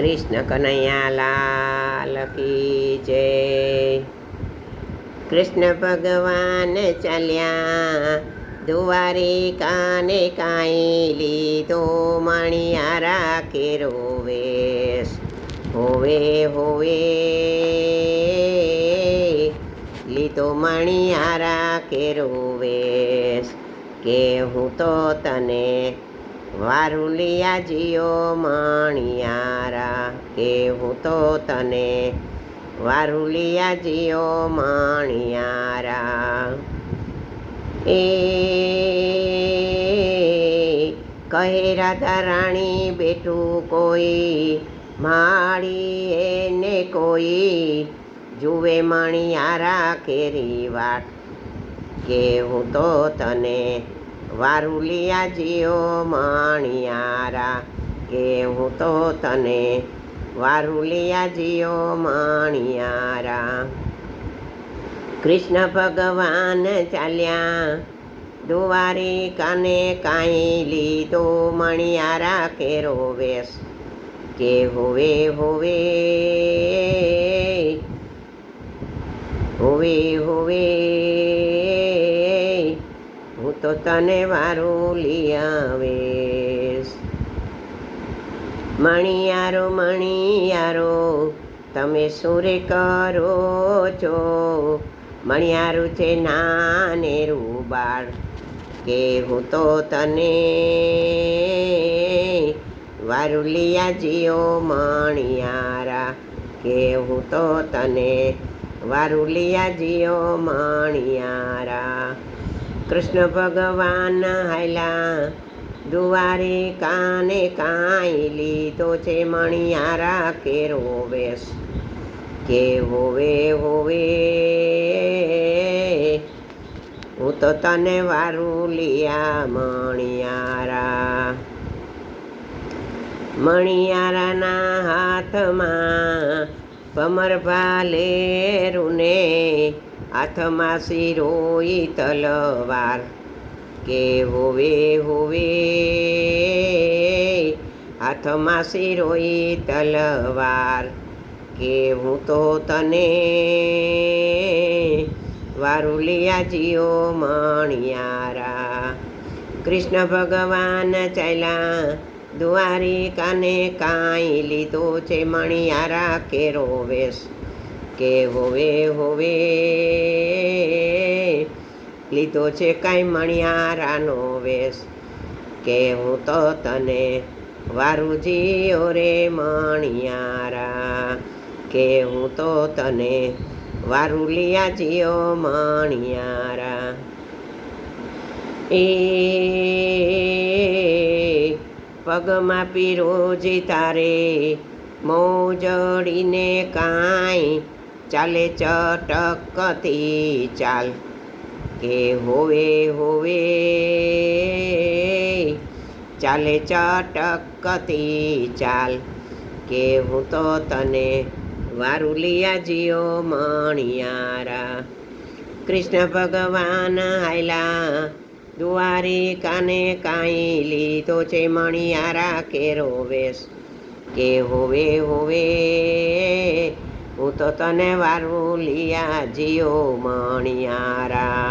કૃષ્ણ કનૈયા લાલ કી જય. કૃષ્ણ ભગવાન ચાલ્યા, દુવારી કાને કાંઈ લીધો મણિયા રાખે રોવેશ હોવે હોવે. લીધો મણિયા રાખે રોવેશ કે હું તો તને વારુલિયા જીઓ મણિયારા કે હું તો તને વારુલિયા જીઓ મણિયારા. એ કહે રાધા રાણી બેઠું કોઈ, માળી એને કોઈ, જુએ મણિયારા કેરી વાટ, કે હું તો તને વારુલિયા જીઓ મણિયારા, કે હું તો તને વારુલિયા જીઓ મણિયારા. કૃષ્ણ ભગવાન ચાલ્યા, દુવારી કાને કાંઈ લીધો મણિયારા કેરો વેશ, કે હોવે હોવે હોવે હોવે. તો તને વારું લઈ આવેશ. મણિયારો મણિયારો તમે સુરે કરો છો. મણિયારું છે નાનેરું બાળ કે હું તો તને વારુલિયા જીઓ મણિયારા કે હું તો તને વારુલિયા જીઓ મણિયારા કૃષ્ણ ભગવાન હાયલા. દુવારે કાને કાંઈ લીધો છે મણિયારા કેરો વેશ. કે હોવે હોવે હું તો તને વારું લિયા મણિયારા. મણિયારાના હાથમાં ભમર ભાલેરુને હાથમાં શિરોઈ તલવાર કે હોવે હોવે હાથમાં શિરોઈ તલવાર કે હું તો તને? વારુલિયા જીઓ મણિયારા કૃષ્ણ ભગવાન ચાલ્યા દુવારી કાને કાંઈ લીધો છે મણિયારા કેરો વેશ? કે હોવે હોવે. લીધો છે કાંઈ મણિયારાનો વેશ. કે હું તો તને વારુજીઓ રે મણિયારા. કે હું તો તને વારુલિયા જીઓ મણિયારા. એ પગમાં પીરોજી તારે મોજડીને કાંઈ ચાલે ચટકતી ચાલ. કે હોવે હોવે. ચાલે ચટકતી ચાલ. કે હું તો તને વારુલિયા જીઓ મણિયારા. કૃષ્ણ ભગવાન હાયલા દુવારી કાને કાંઈ લીધો છે મણિયારા કેરો વેશ કે હોવે હોવે. હું તો તને વારુલિયા જીઓ મણિયારા.